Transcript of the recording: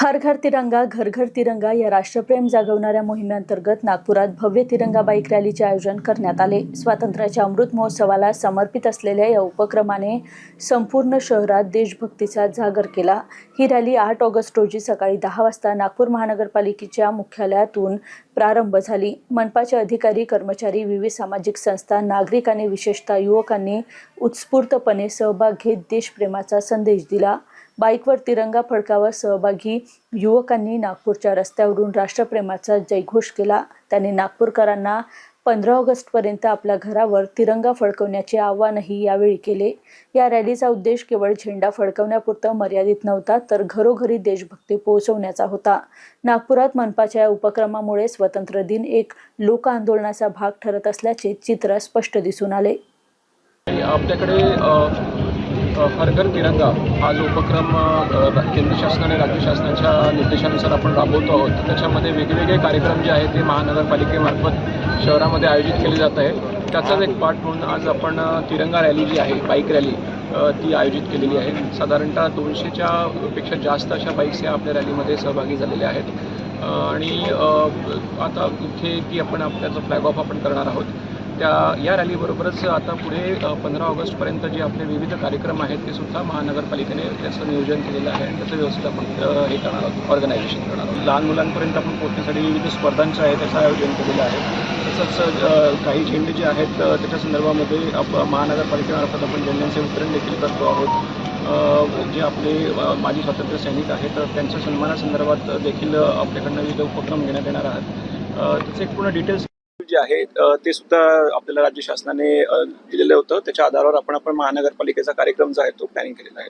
हर घर तिरंगा घर घर तिरंगा या राष्ट्रप्रेम जागवणाऱ्या मोहिमेअंतर्गत नागपुरात भव्य तिरंगा बाईक रॅलीचे आयोजन करण्यात आले. स्वातंत्र्याच्या अमृत महोत्सवाला समर्पित असलेल्या या उपक्रमाने संपूर्ण शहरात देशभक्तीचा जागर केला. ही रॅली आठ ऑगस्ट रोजी सकाळी दहा वाजता नागपूर महानगरपालिकेच्या मुख्यालयातून प्रारंभ झाली. मनपाचे अधिकारी कर्मचारी विविध सामाजिक संस्था नागरिक आणि विशेषतः युवकांनी उत्स्फूर्तपणे सहभाग घेत देशप्रेमाचा संदेश दिला. बाईकवर तिरंगा फडकावर सहभागी युवकांनी नागपूरच्या रस्त्यावरून राष्ट्रप्रेमाचा जयघोष केला. त्यांनी नागपूरकरांना पंधरा ऑगस्टपर्यंत आपल्या घरावर तिरंगा फडकवण्याचे आवाहनही यावेळी केले. या रॅलीचा उद्देश केवळ झेंडा फडकवण्यापुरता मर्यादित नव्हता तर घरोघरी देशभक्ती पोहोचवण्याचा होता. नागपुरात मनपाच्या या उपक्रमामुळे स्वतंत्र दिन एक लोक आंदोलनाचा भाग ठरत असल्याचे चित्र स्पष्ट दिसून आले. आपल्याकडे अ, तिरंगा हा जो उपक्रम केंद्र शासनाने आणि राज्य शासनाच्या निर्देशानुसार आपण राबवतो आहोत त्याच्यामध्ये वेगवेगळे कार्यक्रम जे आहेत ते महानगरपालिकेमार्फत शहरामध्ये आयोजित केले जात आहे त्याचाच एक पार्ट म्हणून आज आपण तिरंगा रॅली जी आहे बाईक रॅली ती आयोजित केलेली आहे. साधारणतः दोनशेच्या पेक्षा जास्त अशा बाईक्स या आपल्या रॅलीमध्ये सहभागी झालेल्या आहेत. आणि आता इथे ती आपण आपल्याचं फ्लॅग ऑफ आपण करणार आहोत. त्या या रॅलीबरोबरच आता पुढे पंधरा ऑगस्टपर्यंत जे आपले विविध कार्यक्रम आहेत ते सुद्धा महानगरपालिकेने त्याचं नियोजन केलेलं आहे आणि त्याचं व्यवस्थित आपण हे करणार आहोत ऑर्गनायझेशन करणार आहोत. लहान मुलांपर्यंत आपण पोहोचण्यासाठी विविध स्पर्धांचं आहे त्याचं आयोजन केलेलं आहे. तसंच काही झेंडे जे आहेत त्याच्या संदर्भामध्ये आप महानगरपालिकेमार्फत आपण झेंड्यांचे वितरण देखील करतो आहोत. जे आपले माजी स्वातंत्र्य सैनिक आहेत तर त्यांच्या सन्मानासंदर्भात देखील आपल्याकडनं विविध उपक्रम घेण्यात येणार आहेत. त्याचे एक पूर्ण डिटेल्स जे आहे ते सुद्धा आपल्याला राज्य शासनाने दिलेलं होतं. त्याच्या आधारावर आपण आपण महानगरपालिकेचा कार्यक्रम जो आहे तो प्लॅनिंग केलेला आहे.